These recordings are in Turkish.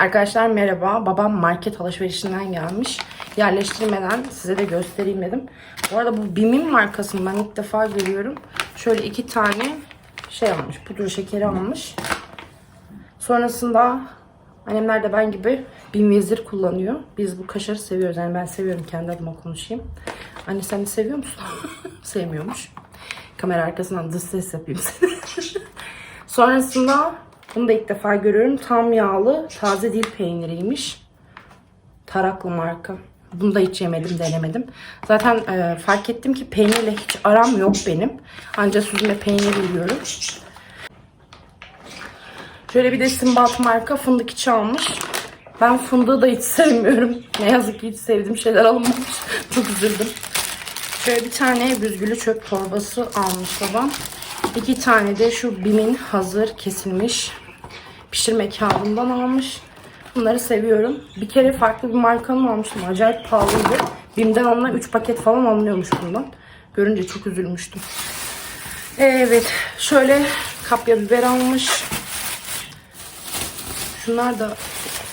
Arkadaşlar merhaba. Babam market alışverişinden gelmiş. Yerleştirmeden size de göstereyim dedim. Bu arada bu Bim'in markasını ben ilk defa görüyorum. Şöyle iki tane şey almış. Pudra şekeri almış. Sonrasında annemler de ben gibi Bim Vezir kullanıyor. Biz bu kaşarı seviyoruz. Yani ben seviyorum kendi adıma konuşayım. Anne sen de seviyor musun? Sevmiyormuş. Kamera arkasından dış ses yapayım. Sonrasında bunu da ilk defa görüyorum. Tam yağlı taze dil peyniriymiş. Taraklı marka. Bunu da hiç yemedim, denemedim. Zaten e, fark ettim ki peynirle hiç aram yok benim. Ancak süzme peynir yiyorum. Şöyle bir de Simbat marka fındık içi almış. Ben fındığı da hiç sevmiyorum. Ne yazık ki hiç sevdiğim şeyler alınmamış. Çok üzüldüm. Şöyle bir tane büzgülü çöp torbası almış babam. İki tane de şu Bim'in hazır kesilmiş pişirme kağıdından almış. Bunları seviyorum. Bir kere farklı bir markanın almıştım. Acayip pahalıydı. Bim'den onunla 3 paket falan alınıyormuş bundan. Görünce çok üzülmüştüm. Evet. Şöyle kapya biber almış. Şunlar da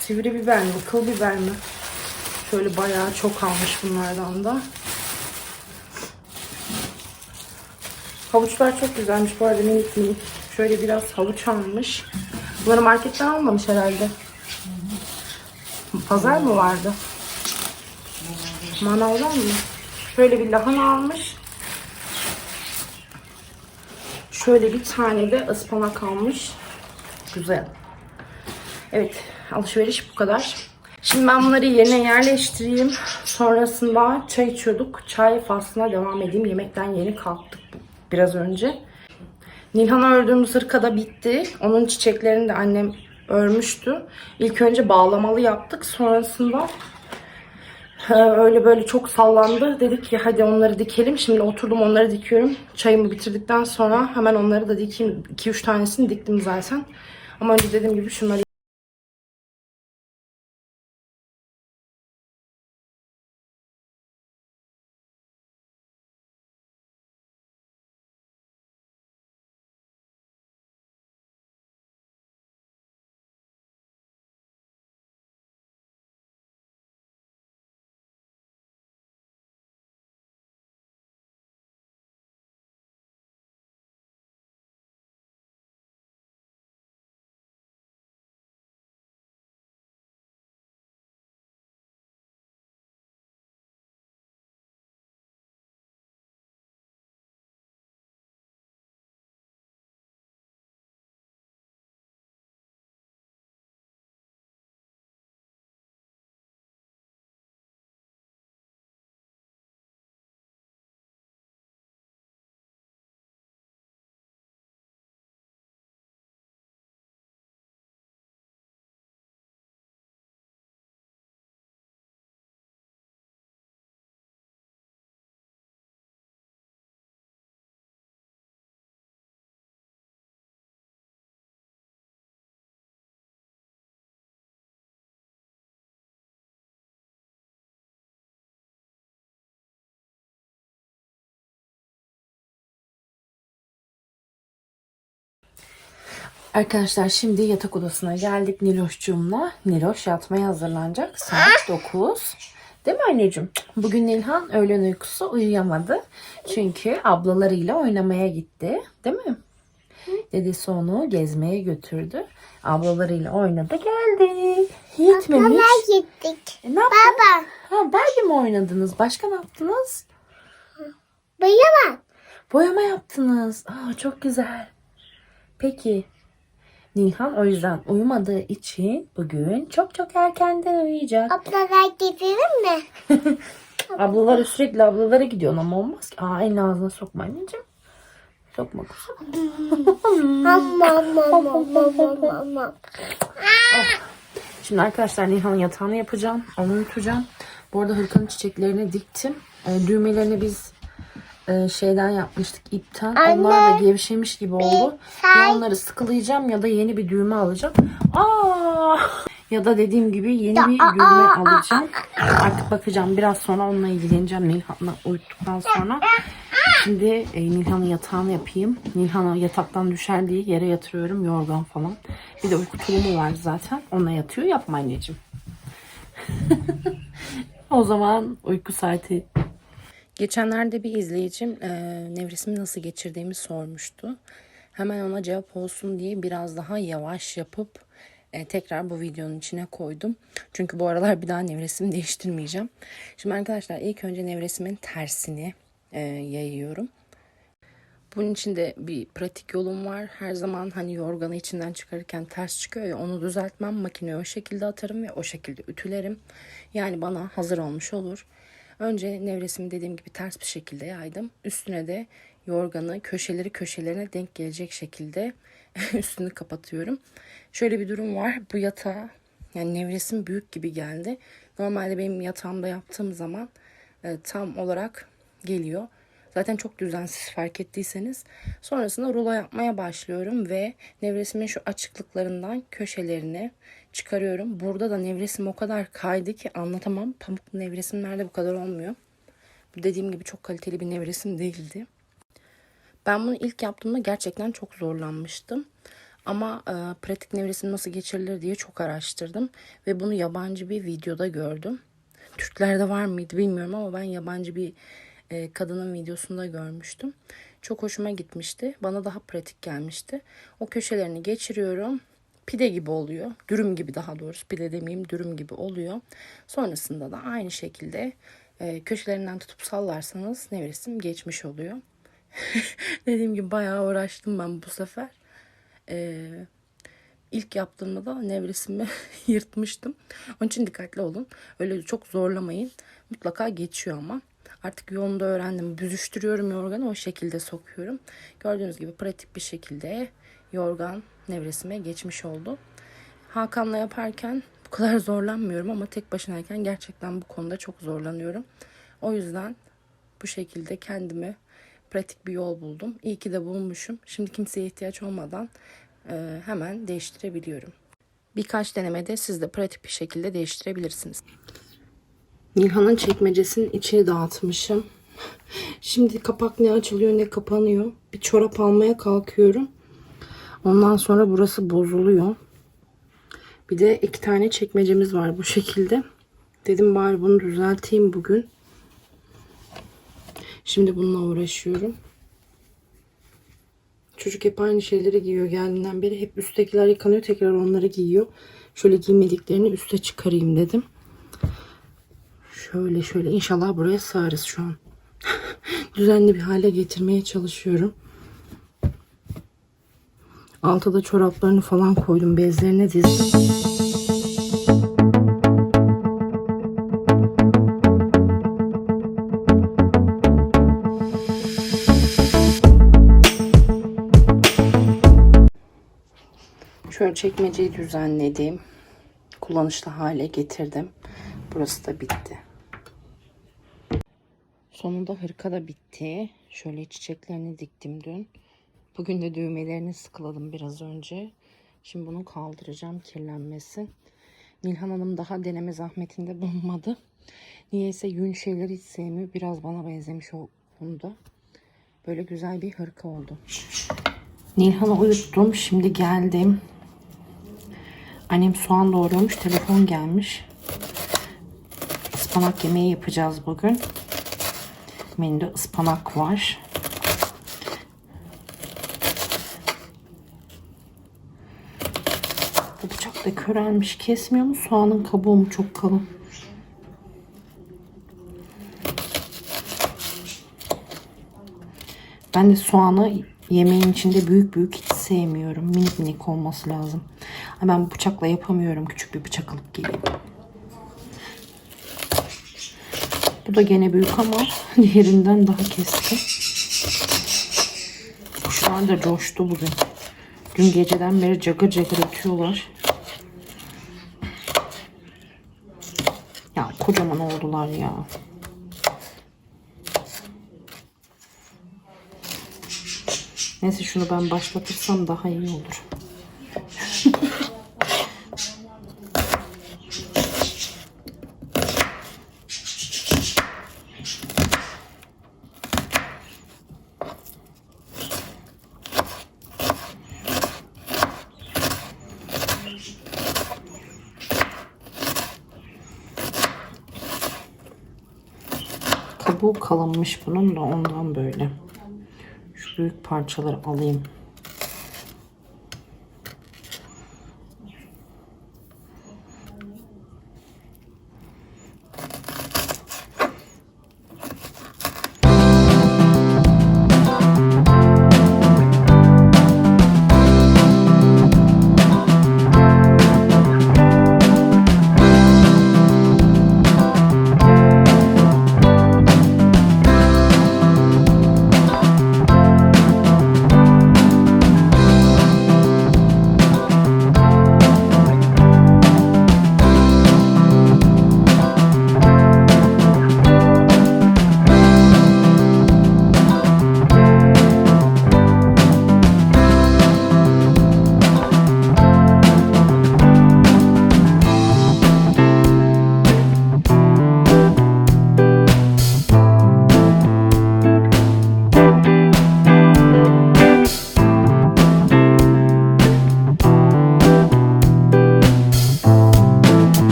sivri biber mi? Kıl biber mi? Şöyle bayağı çok almış bunlardan da. Havuçlar çok güzelmiş bu arada minik minik. Şöyle biraz havuç almış. Bunları marketten almamış herhalde. Pazar mı vardı? Manavdan mı? Şöyle bir lahana almış. Şöyle bir tane de ıspanak almış. Güzel. Evet alışveriş bu kadar. Şimdi ben bunları yerine yerleştireyim. Sonrasında çay içiyorduk. Çay faslına devam edeyim. Yemekten yeni kalktık biraz önce. Nilhan'a ördüğümüz hırka da bitti. Onun çiçeklerini de annem örmüştü. İlk önce bağlamalı yaptık. Sonrasında e, öyle böyle çok sallandı. Dedik ki hadi onları dikelim. Şimdi oturdum onları dikiyorum. Çayımı bitirdikten sonra hemen onları da dikeyim. 2-3 tanesini diktim zaten. Ama önce dediğim gibi şunları Arkadaşlar şimdi yatak odasına geldik Niloş'cumla. Niloş yatmaya hazırlanacak. Saat 9. Değil mi anneciğim? Bugün Nilhan öğlen uykusu uyuyamadı. Çünkü ablalarıyla oynamaya gitti. Değil mi? Dedesi onu gezmeye götürdü. Ablalarıyla oynadı geldi. Yetmemiş. Baba gittik. E, ne yaptın? Baba. Ha, Barbie mi oynadınız? Başka ne yaptınız? Buyurun. Boyama yaptınız. Aa, çok güzel. Peki. Nilhan o yüzden uyumadığı için bugün çok çok erkenden uyuyacak. Ablalar gidelim mi? Ablalara sürekli ablalara gidiyorsun ama olmaz ki. Aa elini ağzına sokma anneciğim. Sokma kuzum. Amma amma. Şimdi arkadaşlar Nihan'ın yatağını yapacağım. Onu uyutacağım. Bu arada hırkanın çiçeklerini diktim. E, düğmelerini biz e, şeyden yapmıştık ipten. Onlar da gevşemiş gibi oldu. Ya onları sıkılayacağım ya da yeni bir düğme alacağım. Aa! Ya da dediğim gibi yeni bir düğme alacağım. Artık bakacağım. Biraz sonra onunla ilgileneceğim Nilhan'la uyuttuktan sonra. Şimdi e, Nilhan'ın yatağını yapayım. Nilhan'ı yataktan düşer diye yere yatırıyorum yorgan falan. Bir de uyku tulumu var zaten. Ona yatıyor. Yapma anneciğim. o zaman uyku saati. Geçenlerde bir izleyicim e, nevresimi nasıl geçirdiğimi sormuştu. Hemen ona cevap olsun diye biraz daha yavaş yapıp e, tekrar bu videonun içine koydum. Çünkü bu aralar bir daha nevresim değiştirmeyeceğim. Şimdi arkadaşlar ilk önce nevresimin tersini e, yayıyorum. Bunun için de bir pratik yolum var. Her zaman hani yorganı içinden çıkarırken ters çıkıyor ya onu düzeltmem. Makineye o şekilde atarım ve o şekilde ütülerim. Yani bana hazır olmuş olur. Önce nevresimi dediğim gibi ters bir şekilde yaydım. Üstüne de yorganı köşeleri köşelerine denk gelecek şekilde üstünü kapatıyorum. Şöyle bir durum var. Bu yatağa yani nevresim büyük gibi geldi. Normalde benim yatağımda yaptığım zaman e, tam olarak geliyor. Zaten çok düzensiz fark ettiyseniz. Sonrasında rulo yapmaya başlıyorum ve nevresimin şu açıklıklarından köşelerini çıkarıyorum. Burada da nevresim o kadar kaydı ki anlatamam. Pamuk nevresimlerde bu kadar olmuyor. Dediğim gibi çok kaliteli bir nevresim değildi. Ben bunu ilk yaptığımda gerçekten çok zorlanmıştım. Ama e, pratik nevresim nasıl geçirilir diye çok araştırdım. Ve bunu yabancı bir videoda gördüm. Türklerde var mıydı bilmiyorum ama ben yabancı bir e, kadının videosunda görmüştüm. Çok hoşuma gitmişti. Bana daha pratik gelmişti. O köşelerini geçiriyorum. Pide gibi oluyor. Dürüm gibi daha doğrusu. Pide demeyeyim dürüm gibi oluyor. Sonrasında da aynı şekilde e, köşelerinden tutup sallarsanız nevresim geçmiş oluyor. Dediğim gibi bayağı uğraştım ben bu sefer. Ee, ilk yaptığımda da nevresimi yırtmıştım. Onun için dikkatli olun. Öyle çok zorlamayın. Mutlaka geçiyor ama. Artık yolunda öğrendim. Büzüştürüyorum yorganı o şekilde sokuyorum. Gördüğünüz gibi pratik bir şekilde yorgan nevresime geçmiş oldu. Hakan'la yaparken bu kadar zorlanmıyorum ama tek başınayken gerçekten bu konuda çok zorlanıyorum. O yüzden bu şekilde kendime pratik bir yol buldum. İyi ki de bulmuşum. Şimdi kimseye ihtiyaç olmadan e, hemen değiştirebiliyorum. Birkaç denemede siz de pratik bir şekilde değiştirebilirsiniz. Nilhan'ın çekmecesinin içini dağıtmışım. Şimdi kapak ne açılıyor ne kapanıyor. Bir çorap almaya kalkıyorum. Ondan sonra burası bozuluyor. Bir de iki tane çekmecemiz var bu şekilde. Dedim bari bunu düzelteyim bugün. Şimdi bununla uğraşıyorum. Çocuk hep aynı şeyleri giyiyor geldiğinden beri. Hep üsttekiler yıkanıyor tekrar onları giyiyor. Şöyle giymediklerini üste çıkarayım dedim. Şöyle şöyle inşallah buraya sığarız şu an. Düzenli bir hale getirmeye çalışıyorum. Altta da çoraplarını falan koydum. Bezlerine dizdim. Şöyle çekmeceyi düzenledim. Kullanışlı hale getirdim. Burası da bitti. Sonunda hırka da bitti. Şöyle çiçeklerini diktim dün. Bugün de düğmelerini sıkıladım biraz önce. Şimdi bunu kaldıracağım kirlenmesin. Nilhan Hanım daha deneme zahmetinde bulunmadı. Niyeyse yün şeyleri hiç sevmiyor. Biraz bana benzemiş o konuda. Böyle güzel bir hırka oldu. Nilhan'ı uyuttum. Şimdi geldim. Annem soğan doğruyormuş. Telefon gelmiş. Ispanak yemeği yapacağız bugün. Menüde ıspanak var. Bu bıçak da körelmiş. Kesmiyor mu? Soğanın kabuğu mu çok kalın? Ben de soğanı yemeğin içinde büyük büyük hiç sevmiyorum. Minik minik olması lazım. Ben bıçakla yapamıyorum. Küçük bir bıçak alıp geleyim. Bu da gene büyük ama diğerinden daha keskin. Kuşlar da coştu bugün. Dün geceden beri cagır cagır ötüyorlar. Ya kocaman oldular ya. Neyse şunu ben başlatırsam daha iyi olur. Kabuğu kalınmış bunun da ondan böyle. Şu büyük parçaları alayım.